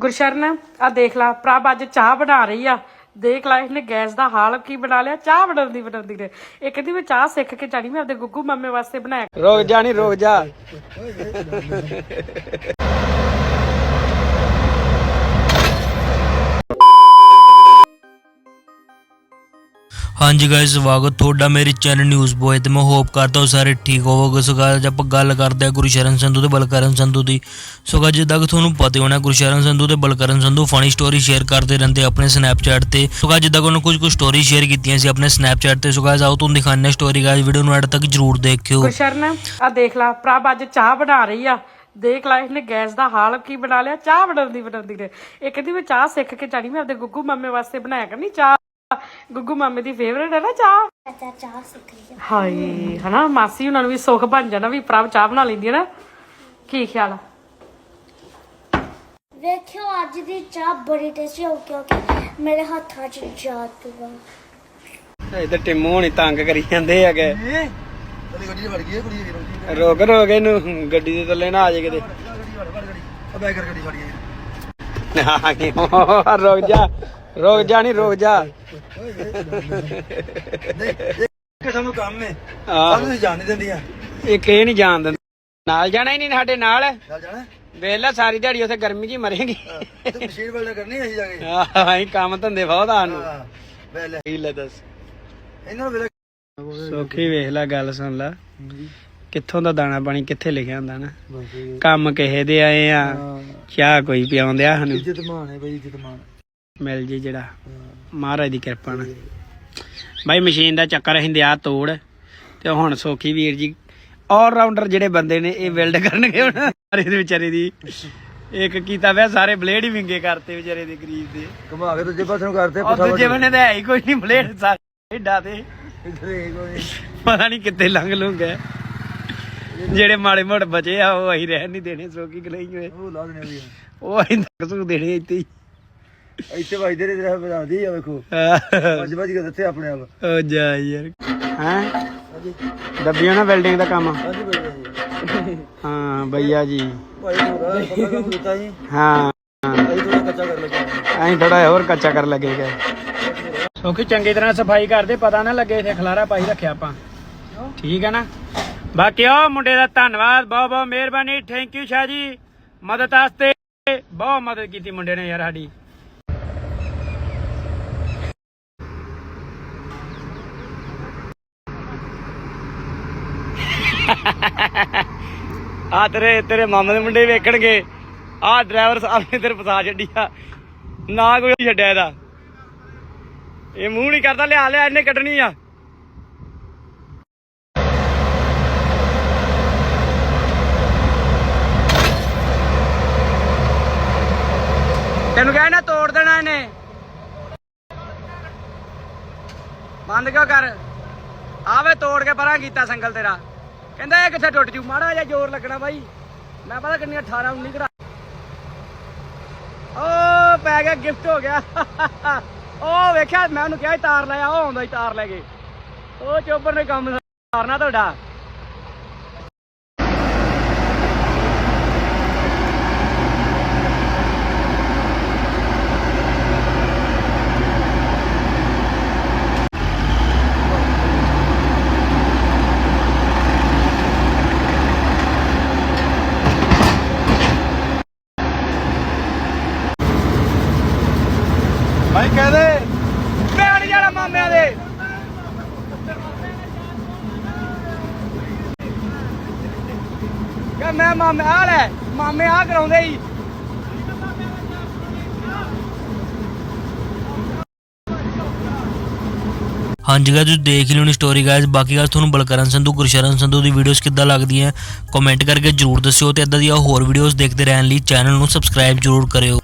ਗੁਰਸ਼ਰਨ ਆ ਦੇਖ ਲਾ, ਪ੍ਰਭ ਅੱਜ ਚਾਹ ਬਣਾ ਰਹੀ ਆ। ਦੇਖ ਲਾ, ਇਹਨੇ ਗੈਸ ਦਾ ਹਾਲ ਕੀ ਬਣਾ ਲਿਆ, ਚਾਹ ਬਣਾਉਂਦੀ ਬਣਾਉਂਦੀ ਨੇ। ਇਹ ਕਹਿੰਦੀ ਮੈਂ ਚਾਹ ਸਿੱਖ ਕੇ ਜਾਣੀ, ਮੈਂ ਆਪਦੇ ਗੁੱਗੂ ਮਾਮੇ ਵਾਸਤੇ ਬਣਾਇਆ। ਰੁਕ ਜਾ ਨਹੀਂ ਰੁਕ ਜਾ। ਹਾਂਜੀ ਗਾਇਸ ਸਵਾਗਤ ਤੁਹਾਡਾ ਮੇਰੇ ਚੈਨਲ ਨਿਊਜ਼ ਬੋਏ ਤੇ। ਮੈਂ ਹੋਪ ਕਰਦਾ ਹਾਂ ਸਾਰੇ ਠੀਕ ਹੋਵੋਗੇ। ਸੋ guys, ਆਪਾਂ ਗੱਲ ਕਰਦੇ ਹਾਂ ਗੁਰਸ਼ਰਨ ਸੰਧੂ ਤੇ ਬਲਕਰਨ ਸੰਧੂ ਦੀ। ਸੋ guys, ਜਿੱਦਾਂ ਕਿ ਤੁਹਾਨੂੰ ਪਤਾ ਹੋਣਾ ਗੁਰਸ਼ਰਨ ਸੰਧੂ ਤੇ Balkaran Sandhu funny story share ਕਰਦੇ ਰਹਿੰਦੇ ਆਪਣੇ ਸਨੈਪਚੈਟ ਤੇ। ਸੋ guys, ਜਿੱਦਾਂ ਕਿ ਉਹਨਾਂ ਕੁਝ ਕੁ ਸਟੋਰੀ ਸ਼ੇਅਰ ਕੀਤੀਆਂ ਸੀ ਆਪਣੇ ਸਨੈਪਚੈਟ ਤੇ। ਸੋ guys, ਆਓ ਤੁਹਾਨੂੰ ਦਿਖਾਉਂਦੇ ਹਾਂ ਸਟੋਰੀ ਗਾਇਸ ਵੀਡੀਓ ਨੂੰ ਐਡ ਤੱਕ ਜਰੂਰ ਦੇਖਿਓ। ਗੁਰਸ਼ਰਨ ਆ ਦੇਖ ਲਾ ਪ੍ਰਭ ਅੱਜ ਚਾਹ ਬਣਾ ਰਹੀ ਆ। ਦੇਖ ਲਾ ਇਹਨੇ ਗੈਸ ਦਾ ਹਾਲ ਕੀ ਬਣਾ ਲਿਆ। ਚਾਹ ਬਣਾਉਂਦੀ ਬਣਾਉਂਦੀ ਨੇ। ਇਹ ਕਹਿੰਦੀ ਮੈਂ ਚਾਹ ਸਿੱਖ ਕੇ ਜਾਣੀ ਮੈਂ ਆਪਦੇ ਗੁੱਗੂ ਮਾਮੇ ਵਾਸਤੇ ਬਣਾਇਆ ਕਰਨੀ ਚਾਹ। ਗੁੱਗੂ ਮਾਮੇ ਦੀ ਫੇਵਰੇਟ ਹੈ ਨਾ ਚਾਹ ਅੱਛਾ ਚਾਹ ਸਿੱਖ ਲਈ ਹਾਏ ਹਨਾ ਮਾਸੀ ਉਹਨਾਂ ਨੂੰ ਵੀ ਸੁੱਖ ਬਣ ਜਾਣਾ ਵੀ ਪ੍ਰਭ ਚਾਹ ਬਣਾ ਲੈਂਦੀ ਹੈ ਨਾ ਕੀ ਖਿਆਲ ਆ ਵੇਖਿਓ ਅੱਜ ਦੀ ਚਾਹ ਬੜੀ ਟੇਸਟੀ ਹੋ ਕਿਉਂਕਿ ਮੇਰੇ ਹੱਥਾਂ 'ਚ ਜਾਦੂ ਆ ਇਹ ਤਾਂ ਟਿੰਮੂ ਹੋਣੀ ਤੰਗ ਕਰੀ ਜਾਂਦੇ ਹੈਗੇ ਤੇਰੀ ਗੱਡੀ ਵੜ ਗਈ ਇਹ ਕੁੜੀ ਵੀਰੋ ਦੀ ਰੁਕ ਰੁਕ ਇਹਨੂੰ ਗੱਡੀ ਦੇ ਥੱਲੇ ਨਾ ਆ ਜਾਏ ਕਿਤੇ ਆ ਬੈਗ ਕਰ ਗੱਡੀ ਛੱਡ ਗਈ ਨਾ ਕਿਉਂ ਰੁਕ ਜਾ ਰੁਕ ਜਾ ਨਹੀਂ ਰੁਕ ਜਾ। ਕਿ ਸਾਨੂੰ ਕੰਮ ਹੈ ਆਹ। ਸਾਨੂੰ ਜਾਣ ਨਹੀਂ ਦਿੰਦੀਆਂ। ਇਹ ਨਹੀਂ ਜਾਣ ਦਿੰਦਾ। ਨਾਲ ਜਾਣਾ ਹੀ ਨਹੀਂ ਸਾਡੇ ਨਾਲ। ਚੱਲ ਜਾਣਾ? ਵੇਖ ਲੈ ਸਾਰੀ ਦਿਹਾੜੀ ਉੱਥੇ ਗਰਮੀ ਹੀ ਮਰੇਗੀ। ਤੇ ਮਸ਼ੀਨ ਵੈਲਡ ਕਰਨੀ ਅਸੀਂ ਜਾ ਕੇ। ਆਹ ਅਸੀਂ ਕੰਮ ਧੰਦੇ ਬਹੁਤ ਆ ਨੂੰ ਹਾਂ ਵੇਲੇ ਕੀ ਲੈ ਦੱਸ। ਇਹਨਾਂ ਨੂੰ ਵੇਲੇ ਸੋਖੀ ਵੇਖ ਲੈ ਗੱਲ ਸੁਣ ਲੈ। ਕਿੱਥੋਂ ਦਾ ਦਾਣਾ ਪਾਣੀ ਕਿੱਥੇ ਲਿਖਿਆ ਹੁੰਦਾ ਨਾ। ਕੰਮ ਕਿਸੇ ਦੇ ਆਏ ਆ ਚਾਹ ਕੋਈ ਪਿਆਉਂਦਿਆ ਸਾਨੂੰ। ਇੱਜ਼ਤ ਮਾਣ ਹੈ ਬਈ ਇੱਜ਼ਤ ਮਾਣ। ਮਿਲ ਜੇ ਜਿਹੜਾ। ਮਹਾਰਾਜ ਦੀ ਕਿਰਪਾ ਨਾਲ। ਬਾਈ ਮਸ਼ੀਨ ਦਾ ਚੱਕਰ ਹਿੰਦੇ ਆ ਤੋੜ। ਤੇ ਹੁਣ ਸੋਖੀ ਵੀਰ ਜੀ ਆਲ ਰਾਉਂਡਰ ਜਿਹੜੇ ਬੰਦੇ ਨੇ ਇਹ ਵੈਲਡ ਕਰਨਗੇ ਹੁਣ। ਸਾਰੇ ਦੇ ਵਿਚਾਰੇ ਦੀ। ਇੱਕ ਕੀਤਾ ਵਿਆ ਸਾਰੇ ਬਲੇਡ ਹੀ ਵਿੰਗੇ ਕਰਤੇ ਵਿਚਾਰੇ ਦੇ ਗਰੀਬ ਦੇ। ਘੁਮਾ ਕੇ ਦੂਜੇ ਪਾਸੇ ਨੂੰ ਕਰਤੇ ਉਹ ਦੂਜੇ ਬੰਨੇ ਤਾਂ ਹੈ ਹੀ ਕੋਈ ਨਹੀਂ ਬਲੇਡ ਸਾਰੇ ਏਡਾ ਤੇ ਇੱਧਰ ਇਹ ਕੋਈ ਪਤਾ ਨਹੀਂ ਕਿੱਥੇ ਲੰਘ ਲੂੰਗਾ। ਜਿਹੜੇ ਮਾੜੇ ਮੋੜ ਬਚੇ ਆ ਉਹ ਅਸੀਂ ਰਹਿਣ ਨਹੀਂ ਦੇਣੇ ਸੋਕੀ ਗਲਈ ਹੋਏ। ਉਹ ਲਾ ਦੇਣੇ ਉਹ ਅਸੀਂ ਤੱਕ ਦੇਣੇ ਇੱਥੇ ਹੀ। ਇੱਥੇ ਵਜਦੇ ਨੇ ਤੇਰਾ ਬਣਾਦੀ ਆ ਵੇਖੋ। ਵੱਜ ਵੱਜ ਕੇ ਦਿੱਤੇ ਆਪਣੇ ਆਪ। ਉਹ ਜਾ ਯਾਰ। ਹੈ? ਦੱਬੀਆਂ ਨਾ ਵੈਲਡਿੰਗ ਦਾ ਕੰਮ। ਹਾਂਜੀ ਬਈ ਹਾਂ ਭਈਆ ਜੀ। ਭਾਈ ਥੋੜਾ ਪਤਾ ਕੰਮ ਦਿੱਤਾ ਜੀ? ਹਾਂ। ਅਸੀਂ ਥੋੜਾ ਕੱਚਾ ਕਰ ਲੱਗੇ ਐਂ ਥੋੜਾ ਹੋਰ ਕੱਚਾ ਕਰ ਲੱਗੇਗਾ ਸੋਖੀ ਚੰਗੀ ਤਰ੍ਹਾਂ ਸਫ਼ਾਈ ਕਰਦੇ ਪਤਾ ਨਾ ਲੱਗੇ ਇਥੇ ਖਲਾਰਾ ਪਾਈ ਰੱਖਿਆ ਆਪਾਂ। ਠੀਕ ਹੈ ਨਾ? ਬਾਕੀ ਉਹ ਮੁੰਡੇ ਦਾ ਧੰਨਵਾਦ ਬਹੁਤ ਬਹੁਤ ਮਿਹਰਬਾਨੀ। Thank you Shah ji. ਮਦਦ ਵਾਸਤੇ ਬਹੁਤ ਮਦਦ ਕੀਤੀ ਮੁੰਡੇ ਨੇ ਯਾਰ ਸਾਡੀ। ਆ ਤੇਰੇ ਤੇਰੇ ਮਾਮੇ ਦੇ ਮੁੰਡੇ ਵੇਖਣਗੇ। ਆ ਡਰਾਈਵਰ ਸਾਹਿਬ ਨੇ ਤੇਰੇ ਫਸਾ ਛੱਡੀ ਆ। ਨਾ ਕੋਈ ਛੱਡਿਆ ਇਹਦਾ। ਇਹ ਮੂੰਹ ਨਹੀਂ ਕਰਦਾ, ਲਿਆ ਲਿਆ, ਇਹਨੇ ਕੱਢਣੀ ਆ। ਤੈਨੂੰ ਕਹਿ ਨਾ ਤੋੜ ਦੇਣਾ ਇਹਨੇ। ਬੰਦ ਕਿਉਂ ਕਰ? ਆਵੇ ਤੋੜ ਕੇ ਪਰਾਂ ਕੀਤਾ ਸੰਗਲ ਤੇਰਾ। ਕਹਿੰਦਾ ਇਹ ਕਿੱਥੇ ਟੁੱਟ ਜੂ? ਮਾੜਾ ਜਿਹਾ ਜ਼ੋਰ ਲੱਗਣਾ ਬਾਈ। ਮੈਂ ਪਤਾ ਕਿੰਨੀਆਂ 18 19 ਕਰਾ ਓ, ਪੈ ਗਿਆ, ਗਿਫਟ ਹੋ ਗਿਆ। ਉਹ ਵੇਖਿਆ, ਮੈਂ ਉਹਨੂੰ ਕਿਹਾ ਤਾਰ ਲੈ ਆ, ਉਹ ਆਉਂਦਾ ਹੀ ਤਾਰ ਲੈ ਕੇ। ਉਹ ਚੋਬਰ ਨੇ ਕੰਮ ਸਾਰਨਾ ਤੁਹਾਡਾ। ਭਾਈ ਕਹਿ ਦੇ। ਭੈਣ ਜਾਣਾ ਮਾਮਿਆਂ ਦੇ। ਕਿ ਮੈਂ ਮਾਮੇ ਆ ਲੈ, ਮਾਮੇ ਆ ਕਰਾਉਂਦੇ ਹੀ ਹਾਂਜੀ ਗਾਇਸ ਤੁਸੀਂ ਦੇਖ ਲਿਓ ਨੀ ਸਟੋਰੀ ਗਾਇਜ਼ ਬਾਕੀ ਗੱਲ ਤੁਹਾਨੂੰ ਬਲਕਰਨ ਸੰਧੂ, ਗੁਰਸ਼ਰਨ ਸੰਧੂ ਦੀ ਵੀਡੀਓਜ਼ ਕਿੱਦਾਂ ਲੱਗਦੀਆਂ ਕਮੈਂਟ ਕਰਕੇ ਜਰੂਰ ਦੱਸਿਓ ਤੇ ਇਦਾਂ ਦੀਆਂ ਹੋਰ ਵੀਡੀਓਜ਼ ਦੇਖਦੇ ਰਹਿਣ ਲਈ ਚੈਨਲ ਨੂੰ ਸਬਸਕ੍ਰਾਈਬ ਜਰੂਰ ਕਰਿਓ।